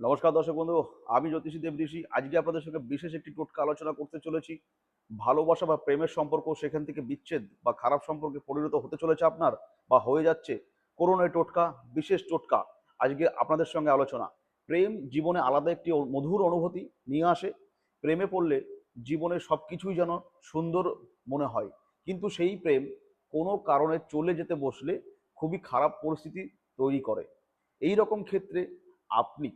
নমস্কার দর্শক বন্ধু, আমি জ্যোতিষী দেব ঋষি। আজকে আপনাদের সঙ্গে বিশেষ একটি টোটকা আলোচনা করতে চলেছি। ভালোবাসা বা প্রেমের সম্পর্ক সেখান থেকে বিচ্ছেদ বা খারাপ সম্পর্কে পরিণত হতে চলেছে আপনার বা হয়ে যাচ্ছে করুন এই টোটকা, বিশেষ টোটকা। আজকে আপনাদের সঙ্গে আলোচনা। প্রেম জীবনে আলাদা একটি মধুর অনুভূতি নিয়ে আসে। প্রেমে পড়লে জীবনে সব কিছুই যেন সুন্দর মনে হয়। কিন্তু সেই প্রেম কোনো কারণে চলে যেতে বসলে খুবই খারাপ পরিস্থিতি তৈরি করে। এই রকম ক্ষেত্রে আপনি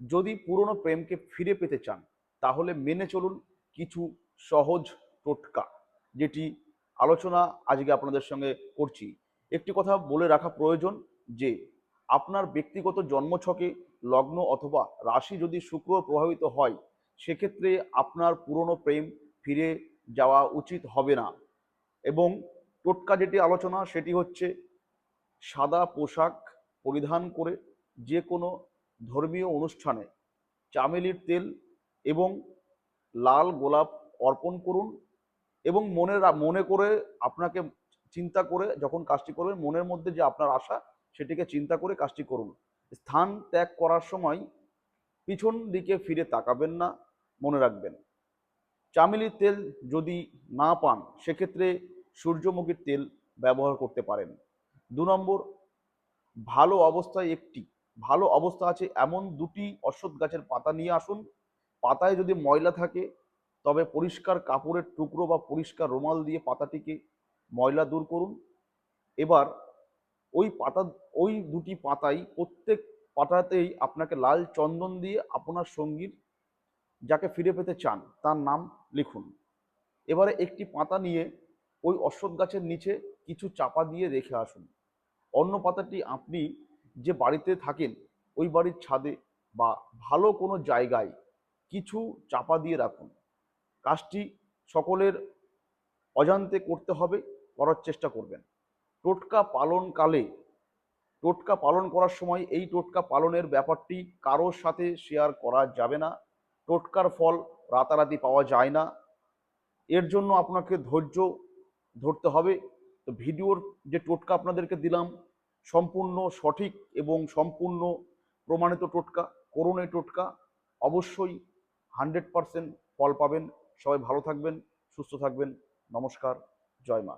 যদি পুরনো প্রেমকে ফিরে পেতে চান, তাহলে মেনে চলুন কিছু সহজ টোটকা, যেটি আলোচনা আজকে আপনাদের সঙ্গে করছি। একটি কথা বলে রাখা প্রয়োজন যে, আপনার ব্যক্তিগত জন্মছকে লগ্ন অথবা রাশি যদি শুক্র প্রভাবিত হয়, সেক্ষেত্রে আপনার পুরনো প্রেম ফিরে যাওয়া উচিত হবে না। এবং টোটকা যেটি আলোচনা, সেটি হচ্ছে সাদা পোশাক পরিধান করে যে কোনো ধর্মীয় অনুষ্ঠানে চামেলির তেল এবং লাল গোলাপ অর্পণ করুন এবং মনে মনে করে আপনাকে চিন্তা করে যখন কাজটি করবেন, মনের মধ্যে যে আপনার আশা সেটিকে চিন্তা করে কাজটি করুন। স্থান ত্যাগ করার সময় পিছন দিকে ফিরে তাকাবেন না, মনে রাখবেন। চামেলির তেল যদি না পান, সেক্ষেত্রে সূর্যমুখীর তেল ব্যবহার করতে পারেন। দু নম্বর, ভালো অবস্থায় একটি ভালো অবস্থা আছে, এমন দুটি অশ্বত্থ গাছের পাতা নিয়ে আসুন। পাতায় যদি ময়লা থাকে, তবে পরিষ্কার কাপড়ের টুকরো বা পরিষ্কার রুমাল দিয়ে পাতাটিকে ময়লা দূর করুন। এবার ওই পাতা, ওই দুটি পাতাই প্রত্যেক পাতাতেই আপনাকে লাল চন্দন দিয়ে আপনার সঙ্গীর যাকে ফিরে পেতে চান, তার নাম লিখুন। এবারে একটি পাতা নিয়ে ওই অশ্বত্থ গাছের নিচে কিছু চাপা দিয়ে রেখে আসুন। অন্য পাতাটি আপনি যে বাড়িতে থাকেন, ওই বাড়ির ছাদে বা ভালো কোনো জায়গায় কিছু চাপা দিয়ে রাখুন। কাজটি সকলের অজান্তে করতে হবে, করার চেষ্টা করবেন। টোটকা পালনকালে টোটকা পালন করার সময় এই টোটকা পালনের ব্যাপারটি কারোর সাথে শেয়ার করা যাবে না। টোটকার ফল রাতারাতি পাওয়া যায় না। এর জন্য আপনাকে ধৈর্য ধরতে হবে। তো ভিডিওর যে টোটকা আপনাদেরকে দিলাম সম্পূর্ণ সঠিক এবং সম্পূর্ণ প্রমাণিত টোটকা করোনায় টোটকা, অবশ্যই হান্ড্রেড পারসেন্ট ফল পাবেন। সবাই ভালো থাকবেন, সুস্থ থাকবেন। নমস্কার, জয় মা।